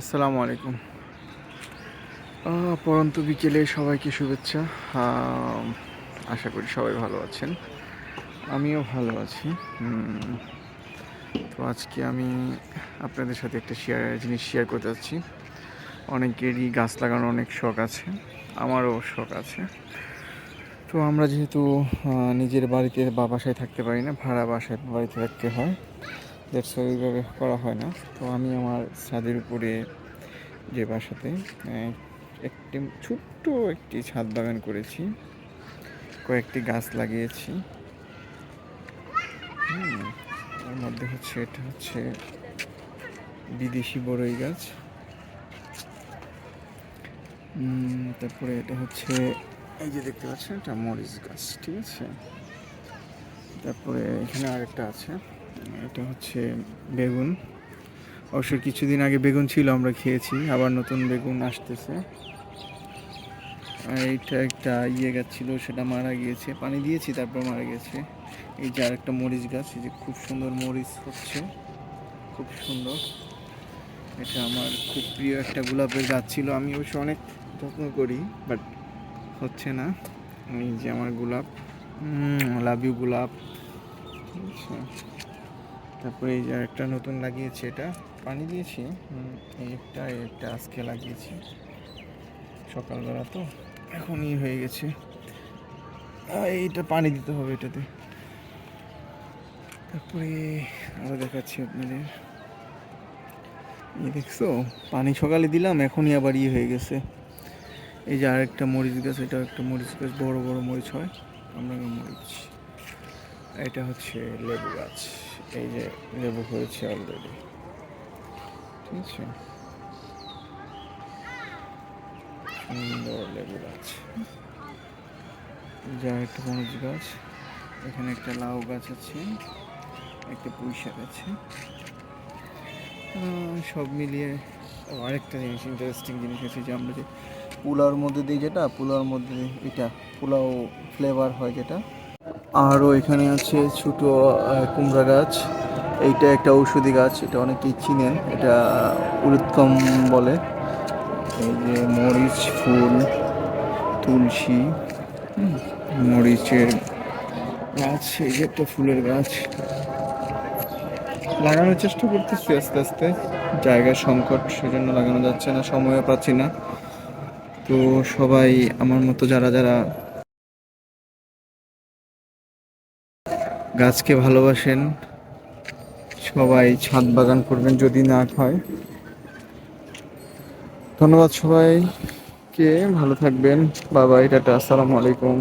আসসালামু আলাইকুম। পরন্ত বিকেলে সবাইকে শুভেচ্ছা। আশা করি সবাই ভালো আছেন। আমিও ভালো আছি। তো আজকে আমি আপনাদের সাথে একটা শেয়ার জিনিস শেয়ার করতে যাচ্ছি। অনেকেরই গাছ লাগানোর অনেক শখ আছে, আমারও শখ আছে। তো আমরা যেহেতু নিজের বাড়িতে বা বাসায় থাকতে পারি না, ভাড়া বাসায়, বাড়িতে থাকতে হয়। দ্যাটস ওইভাবে করা হয় না। তো আমি আমার ছাদের উপরে যে বাসাতে একটি ছোট্ট একটি ছাদ বাগান করেছি। কয়েকটি গাছ লাগিয়েছি। এর মধ্যে হচ্ছে, এটা হচ্ছে বিদেশি বড়ই গাছ। তারপরে এটা হচ্ছে, এই যে দেখতে পাচ্ছেন, এটা মরিচ গাছ, ঠিক আছে? তারপরে এখানে আরেকটা আছে। এটা হচ্ছে বেগুন। অবশ্য কিছুদিন আগে বেগুন ছিল, আমরা খেয়েছি, আবার নতুন বেগুন আসতেছে। এইটা একটা ইয়ে গাছ ছিল, সেটা মারা গিয়েছে, পানি দিয়েছি, তারপর মারা গেছে। এই যে আরেকটা মরিচ গাছ, এই যে খুব সুন্দর মরিচ হচ্ছে, খুব সুন্দর। এটা আমার খুব প্রিয় একটা গোলাপের গাছ ছিল, আমি অবশ্য অনেক যত্ন করি, বাট হচ্ছে না। এই যে আমার গোলাপ লাভ ইউ গোলাপ। আছে তারপরে এই যে একটা নতুন লাগিয়েছি এটা, পানি দিয়েছি একটা একটা আজকে লাগিয়েছি, সকালবেলা তো, এখনই হয়ে গেছে। এইটা পানি দিতে হবে এটাতে। তারপরে আরও দেখাচ্ছি আপনাদের। এই দেখছ, পানি সকালে দিলাম, এখনই আবার ইয়ে হয়ে গেছে। এই যে আরেকটা মরিচ গাছ এটা একটা মরিচ গাছ, বড় বড় মরিচ হয় আমরা মরিচ। এটা হচ্ছে লেবু গাছ। এই যে লেবু হয়েছে অলরেডি ঠিক আছে? সুন্দর লেবু গাছ। যা একটা মরিচ গাছ। এখানে একটা লাউ গাছ আছে, একটা পুঁই শাক আছে। সব মিলিয়ে আরেকটা জিনিস ইন্টারেস্টিং জিনিস আছে যে আমরা যে পোলাওর মধ্যে দিই যেটা, পোলাওর মধ্যে এটা, পোলাও ফ্লেভার হয় যেটা আরও এখানে আছে ছোট কুমড়া গাছ। এইটা একটা ঔষধি গাছ, এটা অনেকেই চিনেন। এটা উরুত্তম বলে। এই যে মরিচ, ফুল, তুলসী মরিচের গাছ, এই যে একটা ফুলের গাছ। লাগানোর চেষ্টা করতেছি আস্তে আস্তে। জায়গার সংকট, সেজন্য লাগানো যাচ্ছে না, সময়ও পাচ্ছি না। তো সবাই আমার মতো যারা যারা গাছকে ভালোবাসেন, সবাই ছাদ বাগান করবেন যদি না হয়। ধন্যবাদ সবাইকে, ভালো থাকবেন, বাবাই, টাটা, আসসালামু আলাইকুম।